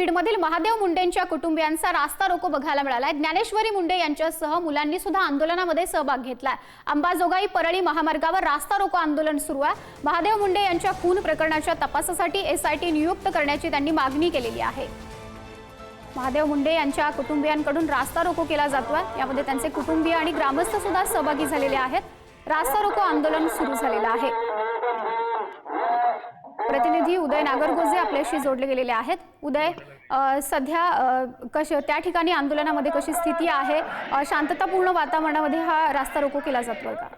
बीडमधील महादेव मुंडेंच्या कुटुंबियांचा रास्ता रोको बघायला मिळालाय. ज्ञानेश्वरी मुंडे यांच्यासह मुलांनी सुद्धा आंदोलनामध्ये सहभाग घेतलाय. अंबाजोगाई परळी महामार्गावर रास्ता रोको आंदोलन सुरू आहे. महादेव मुंडे यांच्या खून प्रकरणाच्या तपासासाठी एसआयटी नियुक्त करण्याची त्यांनी मागणी केलेली आहे. महादेव मुंडे यांच्या कुटुंबियांकडून रास्ता रोको केला जातोय. यामध्ये त्यांचे कुटुंबीय आणि ग्रामस्थ सुद्धा सहभागी झालेले आहेत. रास्ता रोको आंदोलन सुरू झालेलं आहे. प्रतिनिधी उदय नागरगोजे आपल्याशी जोडले गेलेले आहेत. उदय सध्या कश त्या ठिकाणी आंदोलनामध्ये कशी स्थिती आहे? शांततापूर्ण वातावरणामध्ये हा रास्ता रोको केला जातोय का?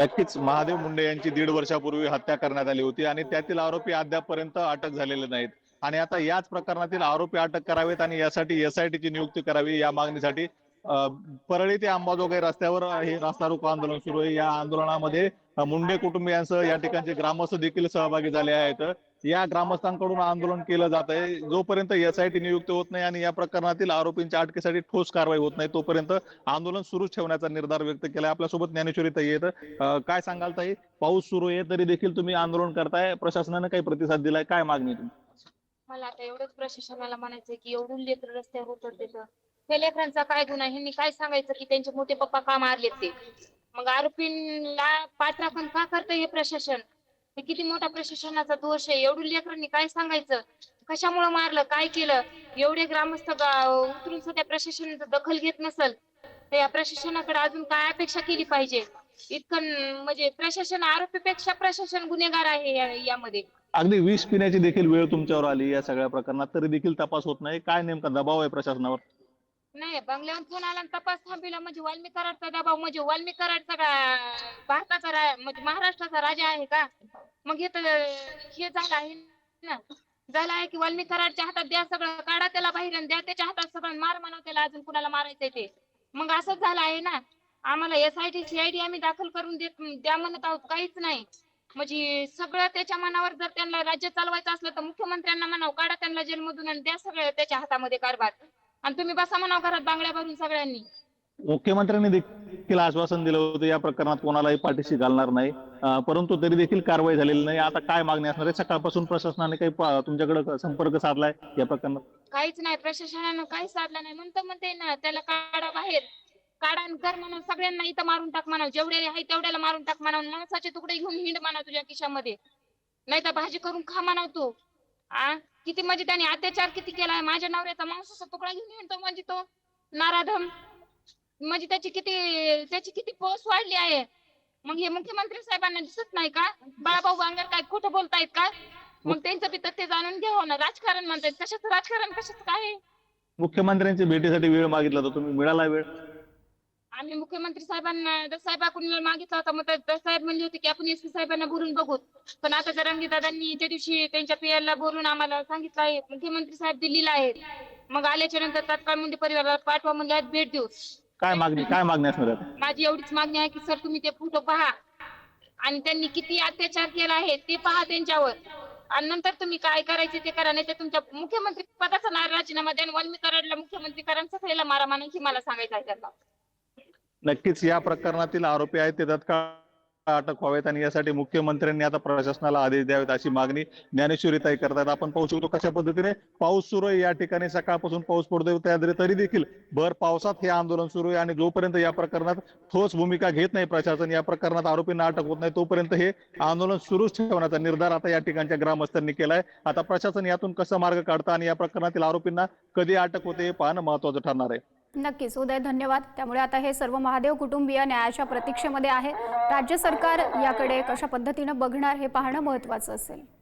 नक्कीच महादेव मुंडे यांची दीड वर्षापूर्वी हत्या करण्यात आली होती आणि त्यातील आरोपी अद्यापपर्यंत अटक झालेले नाहीत. आणि आता याच प्रकरणातील आरोपी अटक करावेत आणि यासाठी एसआयटीची नियुक्ती करावी या मागणीसाठी परळी ते अंबाजोगाई रस्त्यावर हे रास्ता रोको आंदोलन सुरू आहे. या आंदोलनामध्ये मुंडे कुटुंबियांसह या ठिकाणचे ग्रामस्थ देखील सहभागी झाले आहेत. या ग्रामस्थांकडून आंदोलन केलं जात आहे. जोपर्यंत एसआयटी नियुक्त होत नाही आणि या प्रकरणातील आरोपींच्या अटकेसाठी ठोस कारवाई होत नाही तोपर्यंत आंदोलन सुरूच ठेवण्याचा निर्धार व्यक्त केला आपल्यासोबत ज्ञानेश्वरी ताई येत काय सांगाल ताई? पाऊस सुरू आहे तरी देखील तुम्ही आंदोलन करताय. प्रशासनाने काही प्रतिसाद दिलाय. काय मागणी तुम्ही मला आता एवढंच प्रशासनाला म्हणायचं की एवढून लेकर रस्त्यावर उतरते त्या लेकरांचा काय गुन्हा ह्यांनी काय सांगायचं की त्यांचे मोठे पप्पा का मारले ते? मग आरोपींना पाठराखण का करतं हे प्रशासन? हे किती मोठा प्रशासनाचा दोष आहे? एवढून लेकरांनी काय सांगायचं? कशामुळे मारलं? काय केलं? एवढे ग्रामस्थ उतरून सध्या प्रशासनाचा दखल घेत नसल तर या प्रशासनाकडे अजून काय अपेक्षा केली पाहिजे? इतकं म्हणजे प्रशासन आरोपीपेक्षा प्रशासन गुन्हेगार आहे यामध्ये. अगदी विष पिण्याची देखील वेळ तुमच्यावर आली या सगळ्या प्रकरणात तरी देखील तपास होत नाही. काय नेमका दबाव आहे प्रशासनावर? नाही बंगल्यावर फोन आला आणि तपास थांबविला. म्हणजे वाल्मी कराडचा दबाव म्हणजे वाल्मी कराडचा का भारताचा रा- म्हणजे महाराष्ट्राचा राजा आहे का? मग हे तर हे झालं आहे ना? झालं आहे की वाल्मी कराडच्या हातात द्या सगळं काढा त्याला बाहेर आणि द्या त्याच्या हातात सगळं मार म्हणाव त्याला अजून कुणाला मारायचंय ते. मग असंच झालं आहे ना? आम्हाला एस आय टी सीआयडी आम्ही दाखल करून देत द्या म्हणत आहोत काहीच नाही. म्हणजे सगळं त्याच्या मनावर जर त्यांना राज्य चालवायचं असलं तर मुख्यमंत्र्यांना म्हणावं काढा त्यांना जेलमधून आणि द्या सगळं त्याच्या हातामध्ये कारभार. आणि तुम्ही बसा म्हणाव घरात बांगड्या भरून सगळ्यांनी. मुख्यमंत्र्यांनी देखील आश्वासन दिलं होतं या प्रकरणात कोणालाही पाठीशी घालणार नाही. अं, परंतु तरी देखील कारवाई झालेली नाही. आता काय मागणी असणार आहे? सकाळपासून प्रशासनाने काही पा- तुमच्याकडे संपर्क साधलाय या प्रकरणात? काहीच नाही. प्रशासनानं काहीच साधलं नाही. म्हणतो म्हणते ना त्याला काढा बाहेर. काढा आणि कर म्हणून सगळ्यांना इथं मारून टाक म्हणाव जेवढे आहे तेवढ्याला मारून टाक म्हणाव माणसाचे तुकडे घेऊन हिंड म्हणाव तुझ्या खिशामध्ये. नाही तर भाजी करून खा म्हणाव तू. आ? किती म्हणजे त्याने अत्याचार किती केलाय? माझ्या नवऱ्याचा मांसाचा तुकडा घेऊन येतो म्हणजे तो नाराधम. म्हणजे त्याची किती त्याची किती पोस्ट वाढली आहे. मग हे मुख्यमंत्री साहेबांना दिसत नाही का? बाळाभाऊ बांगर काय खोटं बोलतायत का? मग त्यांचं बी तथ्य जाणून घ्यावं हो ना. राजकारण म्हणतायत. कशाचं राजकारण? कशाचं काय? मुख्यमंत्र्यांच्या भेटीसाठी वेळ मागितला तर तुम्ही मिळाला वेळ. आम्ही मुख्यमंत्री साहेबांना साहेबाकडून मागितला होता मग साहेब म्हणले होते की आपण एस पी साहेबांना बोलून बघू. पण आता जरांगी दादांनी त्या दिवशी त्यांच्या पीएल ला बोलून आम्हाला सांगितलं आहे मुख्यमंत्री साहेब दिल्लीला आहेत. मग आल्याच्यानंतर तात्काळ मुंडे परिवाराला पाठवा म्हणजे आज भेट देऊ. काय मागणी काय मागणी असणार आहे? माझी एवढीच मागणी आहे की सर तुम्ही ते फोटो पहा. आणि त्यांनी किती अत्याचार केला आहे ते पहा त्यांच्यावर. आणि नंतर तुम्ही काय करायचे ते करा नाही तर तुमच्या मुख्यमंत्री पदाचा ना राजीनामा द्या आणि वाल्मी कराडला मुख्यमंत्री करा आणि सगळ्याला मारा म्हणून ही मला सांगायचं आहे त्यांना. नक्कीच या प्रकरणातील आरोपी आहेत ते तत्काळ अटक व्हावेत आणि यासाठी मुख्यमंत्र्यांनी आता प्रशासनाला आदेश द्यावेत अशी मागणी ज्ञानेश्वरीताई करतात आपण पाहू शकतो कशा पद्धतीने पाऊस सुरू आहे. या ठिकाणी सकाळपासून पाऊस पडतोय. त्या तरी देखील भर पावसात हे आंदोलन सुरू आहे आणि जोपर्यंत या प्रकरणात ठोस भूमिका घेत नाही प्रशासन या प्रकरणात आरोपींना अटक होत नाही तोपर्यंत हे आंदोलन सुरूच ठेवण्याचा निर्धार आता या ठिकाणच्या ग्रामस्थांनी केलाय. आता प्रशासन यातून कसा मार्ग काढतं आणि या प्रकरणातील आरोपींना कधी अटक होते हे पाहणं महत्वाचं ठरणार आहे. नक्कीच. उदय धन्यवाद. त्यामुळे आता हे सर्व महादेव कुटुंबीय न्यायाच्या प्रतीक्षेमध्ये आहे. राज्य सरकार याकडे कशा पद्धतीनं बघणार हे पाहणं महत्वाचं असेल.